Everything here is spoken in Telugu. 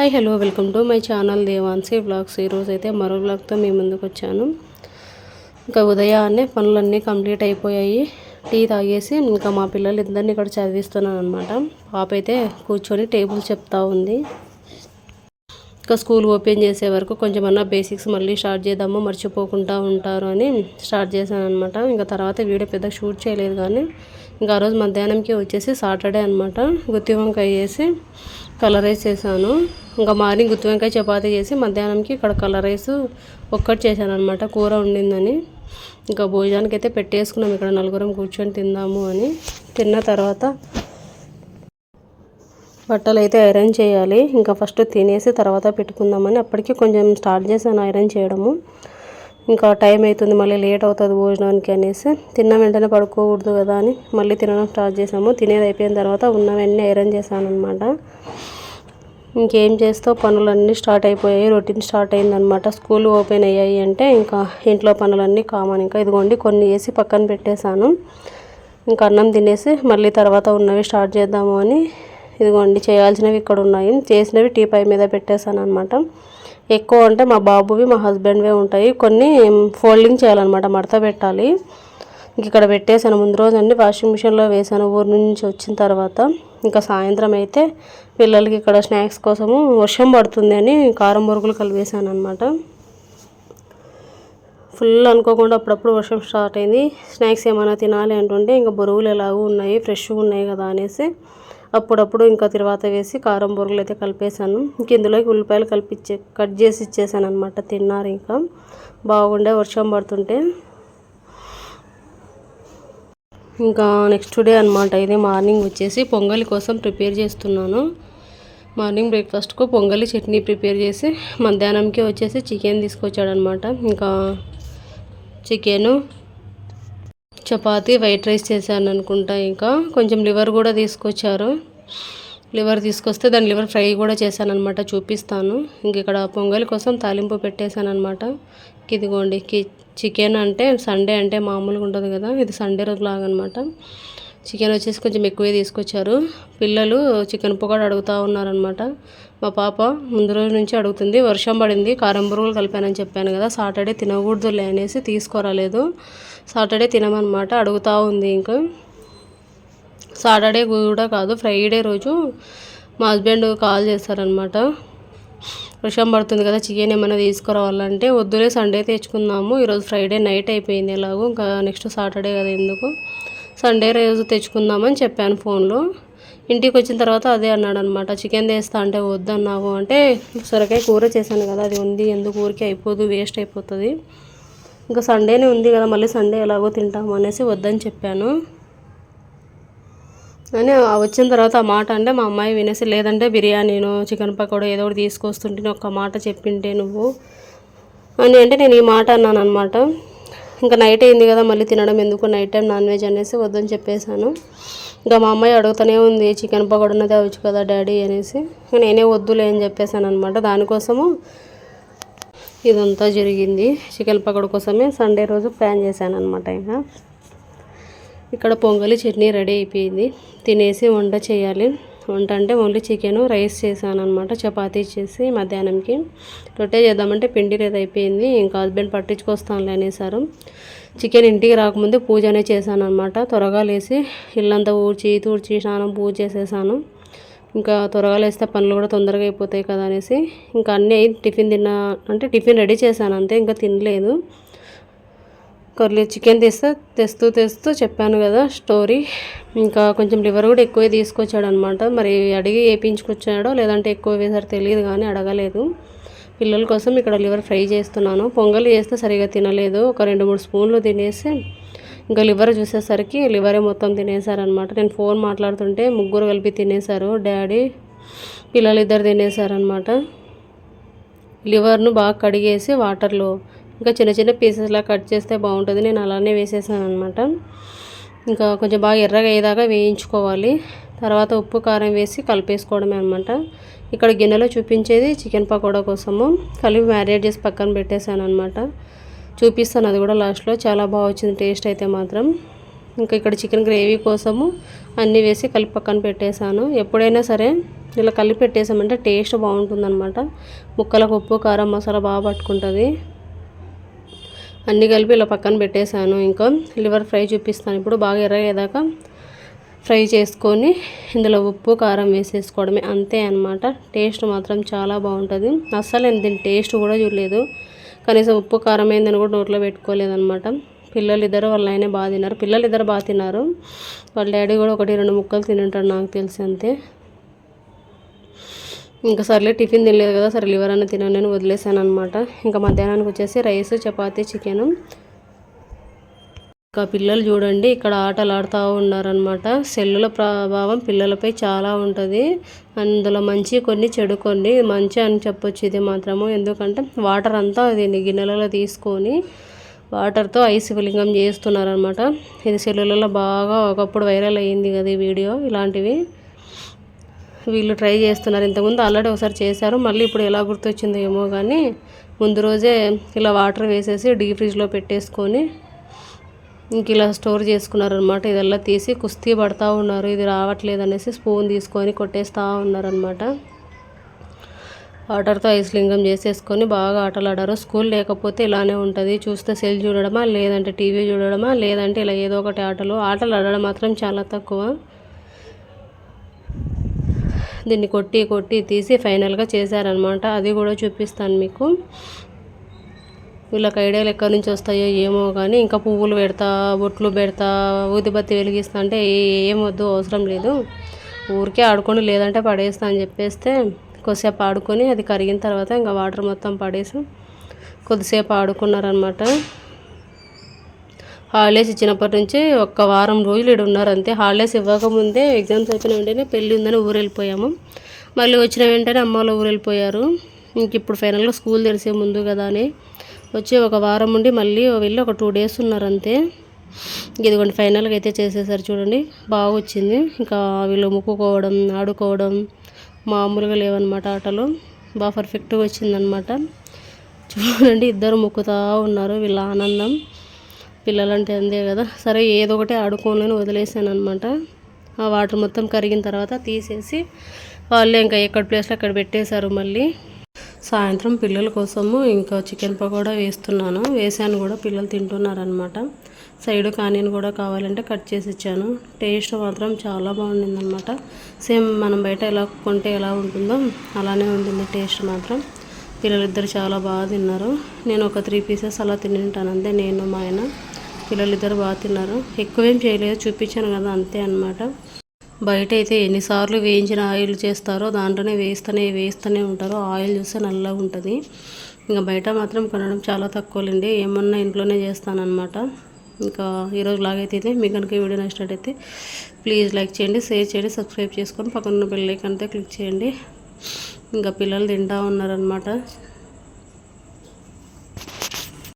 Hi hello welcome to my channel Devanshi vlogs. ఈరోజు అయితే మరో బ్లాగ్తో మీ ముందుకు వచ్చాను. ఇంకా ఉదయాన్నే పనులన్నీ కంప్లీట్ అయిపోయాయి. టీ తాగేసి ఇంకా మా పిల్లలు ఇద్దరిని ఇక్కడ చదివిస్తున్నాను అనమాట పాప అయితే కూర్చొని టేబుల్ చెప్తా ఉంది. ఇంకా స్కూల్ ఓపెన్ చేసే వరకు కొంచెమన్నా బేసిక్స్ మళ్ళీ స్టార్ట్ చేద్దాము మర్చిపోకుండా ఉంటారు అని స్టార్ట్ చేశాను అనమాట ఇంకా తర్వాత వీడియో పెద్ద షూట్ చేయలేదు కానీ ఇంకా ఆ రోజు మధ్యాహ్నంకి వచ్చేసి సాటర్డే అనమాట గుత్తి వంకాయ వేసి కలర్ రైస్ చేశాను. ఇంకా మార్నింగ్ గుత్తి వంకాయ చపాతి చేసి మధ్యాహ్నంకి ఇక్కడ కలర్ రైస్ ఒక్కటి చేశాను అనమాట కూర ఉండిందని ఇంకా భోజనానికి అయితే పెట్టేసుకున్నాం. ఇక్కడ నలుగురం కూర్చొని తిందాము అని. తిన్న తర్వాత బట్టలు అయితే ఐరన్ చేయాలి. ఇంకా ఫస్ట్ తినేసి తర్వాత పెట్టుకుందామని అప్పటికి కొంచెం స్టార్ట్ చేశాను ఐరన్ చేయడము. ఇంకా టైం అవుతుంది మళ్ళీ లేట్ అవుతుంది భోజనానికి అనేసి తిన్న వెంటనే పడుకోకూడదు కదా అని మళ్ళీ తినడం స్టార్ట్ చేసాము తినేది అయిపోయిన తర్వాత ఉన్నవన్నీ ఐరన్ చేశాను అనమాట ఇంకేం చేస్తావు? పనులన్నీ స్టార్ట్ అయిపోయాయి రొటీన్ స్టార్ట్ అయిందనమాట స్కూల్ ఓపెన్ అయ్యాయి అంటే ఇంకా ఇంట్లో పనులన్నీ కామన్. ఇంకా ఇదిగోండి కొన్ని వేసి పక్కన పెట్టేశాను. ఇంకా అన్నం తినేసి మళ్ళీ తర్వాత ఉన్నవి స్టార్ట్ చేద్దాము అని ఇదిగోండి చేయాల్సినవి ఇక్కడ ఉన్నాయి. చేసినవి టీ పై మీద పెట్టేశాను అనమాట ఎక్కువ అంటే మా బాబువి మా హస్బెండ్వే ఉంటాయి. కొన్ని ఫోల్డింగ్ చేయాలన్నమాట మడత పెట్టాలి. ఇక్కడ పెట్టేశాను. ముందు రోజు అన్ని వాషింగ్ మిషన్లో వేసాను ఊరు నుంచి వచ్చిన తర్వాత. ఇంకా సాయంత్రం అయితే పిల్లలకి ఇక్కడ స్నాక్స్ కోసము వర్షం పడుతుంది అని కారం మురుగులు కలిపేశాను అనమాట ఫుల్ అనుకోకుండా అప్పుడప్పుడు వర్షం స్టార్ట్ అయింది. స్నాక్స్ ఏమైనా తినాలి అంటుంటే ఇంకా బొరుగులు ఎలాగూ ఉన్నాయి ఫ్రెష్గా ఉన్నాయి కదా అనేసి అప్పుడప్పుడు ఇంకా తర్వాత వేసి కారం బొరుగులు అయితే కలిపేశాను. ఇంక ఇందులోకి ఉల్లిపాయలు కలిపిచ్చే కట్ చేసి ఇచ్చేసాను అనమాట తిన్నారు ఇంకా. బాగుండే వర్షం పడుతుంటే. ఇంకా నెక్స్ట్ డే అనమాట ఇది మార్నింగ్ వచ్చేసి పొంగలి కోసం ప్రిపేర్ చేస్తున్నాను. మార్నింగ్ బ్రేక్ఫాస్ట్కు పొంగలి చట్నీ ప్రిపేర్ చేసి మధ్యాహ్నంకి వచ్చేసి చికెన్ తీసుకొచ్చాడనమాట ఇంకా చికెను చపాతీ వైట్ రైస్ చేశాను అనుకుంటా ఇంకా. కొంచెం లివర్ కూడా తీసుకొచ్చారు. లివర్ తీసుకొస్తే దాని లివర్ ఫ్రై కూడా చేశానమాట చూపిస్తాను. ఇంక ఇక్కడ పొంగలి కోసం తాలింపు పెట్టేశానమాట ఇదిగోండి ఇదిగోండి చికెన్ అంటే సండే అంటే మామూలుగా ఉంటుంది కదా ఇది సండే రోజు లాగా అనమాట చికెన్ వచ్చేసి కొంచెం ఎక్కువే తీసుకొచ్చారు. పిల్లలు చికెన్ పొగడు అడుగుతూ ఉన్నారనమాట మా పాప ముందు రోజు నుంచి అడుగుతుంది వర్షం పడింది కారం బురుగులు కలిపానని చెప్పాను కదా సాటర్డే తినకూడదులే అనేసి తీసుకురాలేదు. సాటర్డే తినమనమాట అడుగుతూ ఉంది ఇంకా. సాటర్డే కూడా కాదు ఫ్రైడే రోజు మా హస్బెండ్ కాల్ చేస్తారనమాట వర్షం పడుతుంది కదా చికెన్ ఏమైనా తీసుకురావాలంటే వద్దులే సండే తెచ్చుకుందాము. ఈరోజు ఫ్రైడే నైట్ అయిపోయింది ఎలాగో ఇంకా నెక్స్ట్ సాటర్డే కదా ఎందుకు? సండే రోజు తెచ్చుకుందామని చెప్పాను ఫోన్లో. ఇంటికి వచ్చిన తర్వాత అదే అన్నాడు అనమాట చికెన్ తెస్తా అంటే వద్దన్నావు అంటే సొరకాయ కూర చేశాను కదా అది ఉంది ఎందుకు ఊరికే అయిపోదు వేస్ట్ అయిపోతుంది. ఇంకా సండేనే ఉంది కదా మళ్ళీ సండే ఎలాగో తింటాము అనేసి వద్దని చెప్పాను. అని వచ్చిన తర్వాత ఆ మాట అంటే మా అమ్మాయి వినేసి లేదంటే బిర్యానీను చికెన్ పకోడా ఏదో ఒకటి తీసుకొస్తుంటే ఒక మాట చెప్పింటే నువ్వు? అని అంటే నేను ఈ మాట అన్నాను అనమాట ఇంకా నైట్ అయింది కదా మళ్ళీ తినడం ఎందుకు? నైట్ టైం నాన్ వెజ్ అనేసి వద్దని చెప్పేశాను. ఇంకా మా అమ్మాయి అడుగుతూనే ఉంది చికెన్ పకోడా ఉన్నది అవచ్చు కదా డాడీ అనేసి. నేనే వద్దులే అని చెప్పేశాను అనమాట దానికోసము ఇదంతా జరిగింది. చికెన్ పకోడ కోసమే సండే రోజు ప్లాన్ చేశాను అనమాట ఇంకా. ఇక్కడ పొంగలి చట్నీ రెడీ అయిపోయింది. తినేసి వంట చేయాలి. వంట అంటే ఓన్లీ చికెన్ రైస్ చేశాను అనమాట చపాతీ చేసి మధ్యాహ్నంకి. రొట్టె చేద్దామంటే పిండి రేది అయిపోయింది. ఇంకా హస్బెండ్ పట్టించుకొస్తానులే అనేసారు. చికెన్ ఇంటికి రాకముందే పూజ అనే చేశాను అనమాట త్వరగా లేసి ఇల్లంతా ఊడ్చి తూడ్చి స్నానం పూజ చేసేసాను. ఇంకా త్వరగా లేస్తే పనులు కూడా తొందరగా అయిపోతాయి కదా అనేసి. ఇంకా అన్నీ టిఫిన్ తిన్నా అంటే టిఫిన్ రెడీ చేశాను అంతే. ఇంకా తినలేదు. కొర్లీ చికెన్ తెస్తే తెస్తూ తెస్తూ చెప్పాను కదా స్టోరీ. ఇంకా కొంచెం లివర్ కూడా ఎక్కువే తీసుకొచ్చాడు అనమాట మరి అడిగి వేయించుకొచ్చాడో లేదంటే ఎక్కువ వేసారు తెలియదు కానీ అడగలేదు. పిల్లల కోసం ఇక్కడ లివర్ ఫ్రై చేస్తున్నాను. పొంగల్ చేస్తే సరిగా తినలేదు. ఒక రెండు మూడు స్పూన్లు తినేసి ఇంకా లివర్ చూసేసరికి లివరే మొత్తం తినేసారనమాట. నేను ఫోన్ మాట్లాడుతుంటే ముగ్గురు కలిపి తినేశారు డాడీ పిల్లలు ఇద్దరు తినేసారనమాట. లివర్ను బాగా కడిగేసి వాటర్లో ఇంకా చిన్న చిన్న పీసెస్లా కట్ చేస్తే బాగుంటుంది. నేను అలానే వేసేసాను అనమాట ఇంకా కొంచెం బాగా ఎర్రగా అయ్యేదాకా వేయించుకోవాలి. తర్వాత ఉప్పు కారం వేసి కలిపేసుకోవడమే అనమాట ఇక్కడ గిన్నెలో చూపించేది చికెన్ పకోడా కోసము. కలిపి మ్యారినేట్ చేసి పక్కన పెట్టేశాను అనమాట చూపిస్తాను అది కూడా లాస్ట్లో చాలా బాగా వచ్చింది టేస్ట్ అయితే మాత్రం. ఇంకా ఇక్కడ చికెన్ గ్రేవీ కోసము అన్నీ వేసి కలిపి పక్కన పెట్టేశాను. ఎప్పుడైనా సరే ఇలా కలిపి పెట్టేసామంటే టేస్ట్ బాగుంటుందన్నమాట ముక్కలకు ఉప్పు కారం మసాలా బాగా పట్టుకుంటుంది. అన్నీ కలిపి ఇలా పక్కన పెట్టేశాను. ఇంకా లివర్ ఫ్రై చూపిస్తాను. ఇప్పుడు బాగా ఎర్రగేదాకా ఫ్రై చేసుకొని ఇందులో ఉప్పు కారం వేసేసుకోవడమే అంతే అనమాట టేస్ట్ మాత్రం చాలా బాగుంటుంది. అస్సలు నేను దీని టేస్ట్ కూడా చూడలేదు. కనీసం ఉప్పు కారం అయిందని కూడా నోట్లో పెట్టుకోలేదనమాట పిల్లలు ఇద్దరు వాళ్ళ ఆయనే బాగా తిన్నారు. పిల్లలు ఇద్దరు బాగా తిన్నారు. వాళ్ళ డాడీ కూడా ఒకటి రెండు ముక్కలు తింటాడు నాకు తెలిసి అంతే. ఇంకా సర్లే టిఫిన్ తినలేదు కదా సరే లివర్ అన్న తినని నేను వదిలేసాను అనమాట ఇంకా మధ్యాహ్నానికి వచ్చేసి రైస్ చపాతీ చికెను. ఇంకా పిల్లలు చూడండి ఇక్కడ ఆటలు ఆడుతూ ఉన్నారనమాట సెల్లుల ప్రభావం పిల్లలపై చాలా ఉంటుంది. అందులో మంచి కొన్ని చెడు కొన్ని. మంచి అని చెప్పొచ్చు ఇది మాత్రము. ఎందుకంటే వాటర్ అంతా దీన్ని గిన్నెలలో తీసుకొని వాటర్తో ఐస్ ఫిలింగం చేస్తున్నారనమాట ఇది సెల్లులలో బాగా ఒకప్పుడు వైరల్ అయ్యింది కదా ఈ వీడియో ఇలాంటివి. వీళ్ళు ట్రై చేస్తున్నారు. ఇంతకుముందు ఆల్రెడీ ఒకసారి చేశారు. మళ్ళీ ఇప్పుడు ఎలా గుర్తొచ్చిందో ఏమో కానీ ముందు రోజే ఇలా వాటర్ వేసేసి డీ ఫ్రిడ్జ్లో పెట్టేసుకొని ఇంక ఇలా స్టోర్ చేసుకున్నారనమాట ఇదల్లా తీసి కుస్తీ పడతా ఉన్నారు. ఇది రావట్లేదు అనేసి స్పూన్ తీసుకొని కొట్టేస్తూ ఉన్నారనమాట వాటర్తో ఐస్ లింగం చేసేసుకొని బాగా ఆటలు ఆడారు స్కూల్ లేకపోతే ఇలానే ఉంటుంది. చూస్తే సెల్ చూడడమా లేదంటే టీవీ చూడడమా లేదంటే ఇలా ఏదో ఒకటి ఆటలు. ఆటలు ఆడడం మాత్రం చాలా తక్కువ. దీన్ని కొట్టి కొట్టి తీసి ఫైనల్గా చేశారనమాట అది కూడా చూపిస్తాను మీకు. వీళ్ళకి ఐడియాలు ఎక్కడి నుంచి వస్తాయో ఏమో కానీ ఇంకా పువ్వులు పెడతా బొట్లు పెడతా ఊదిబత్తి వెలిగిస్తా అంటే ఏం వద్దు అవసరం లేదు. ఊరికే ఆడుకొని లేదంటే పడేస్తా అని చెప్పేస్తే కొద్దిసేపు ఆడుకొని అది కరిగిన తర్వాత ఇంకా వాటర్ మొత్తం పడేసి కొద్దిసేపు ఆడుకున్నారనమాట హాలిడేస్ ఇచ్చినప్పటి నుంచి ఒక్క వారం రోజులు ఇక్కడ ఉన్నారు అంతే. హాలిడేస్ ఇవ్వకముందే ఎగ్జామ్స్ అయిపోయిన వెంటనే పెళ్ళి ఉందని ఊరు వెళ్ళిపోయాము. మళ్ళీ వచ్చిన వెంటనే అమ్మ ఊరు వెళ్ళిపోయారు. ఇంక ఇప్పుడు ఫైనల్గా స్కూల్ తెలిసే ముందు కదా అని వచ్చి ఒక వారం ఉండి మళ్ళీ వెళ్ళి ఒక టూ డేస్ ఉన్నారు అంతే. ఇదిగోండి ఫైనల్గా అయితే చేసేసారు చూడండి. బాగా వచ్చింది. ఇంకా వీళ్ళు ముక్కుకోవడం ఆడుకోవడం మామూలుగా లేవన్నమాట ఆటలు. బాగా పర్ఫెక్ట్గా వచ్చిందనమాట చూడండి ఇద్దరు ముక్కుతూ ఉన్నారు. వీళ్ళ ఆనందం. పిల్లలంటే అందే కదా. సరే ఏదో ఒకటి ఆడుకోనని వదిలేసాను అనమాట ఆ వాటర్ మొత్తం కరిగిన తర్వాత తీసేసి వాళ్ళే ఇంకా ఎక్కడ ప్లేస్లో అక్కడ పెట్టేశారు మళ్ళీ. సాయంత్రం పిల్లల కోసము ఇంకా చికెన్ పకోడా వేస్తున్నాను. వేసాను కూడా పిల్లలు తింటున్నారనమాట సైడ్ కానీ కూడా కావాలంటే కట్ చేసి ఇచ్చాను. టేస్ట్ మాత్రం చాలా బాగుండిందనమాట సేమ్ మనం బయట ఎలా కొంటే ఎలా ఉంటుందో అలానే ఉంటుంది టేస్ట్ మాత్రం. పిల్లలిద్దరు చాలా బాగా తిన్నారు. నేను ఒక త్రీ పీసెస్ అలా తింటాను అంతే నేను మా ఆయన. పిల్లలు ఇద్దరు బాగా తిన్నారు ఎక్కువేం చేయలేదు చూపించాను కదా అంతే అనమాట బయట అయితే ఎన్నిసార్లు వేయించిన ఆయిల్ చేస్తారో దాంట్లోనే వేస్తూనే వేస్తూనే ఉంటారు. ఆయిల్ చూస్తే నల్లగా ఉంటుంది. ఇంకా బయట మాత్రం కొనడం చాలా తక్కువలేండి. ఏమన్నా ఇంట్లోనే చేస్తానన్నమాట. ఇంకా ఈరోజు లాగైతే మీకు కనుక వీడియో నచ్చినట్టయితే ప్లీజ్ లైక్ చేయండి షేర్ చేయండి సబ్స్క్రైబ్ చేసుకొని పక్కన బెల్ ఐకాన్ క్లిక్ చేయండి. ఇంకా పిల్లలు తింటా ఉన్నారనమాట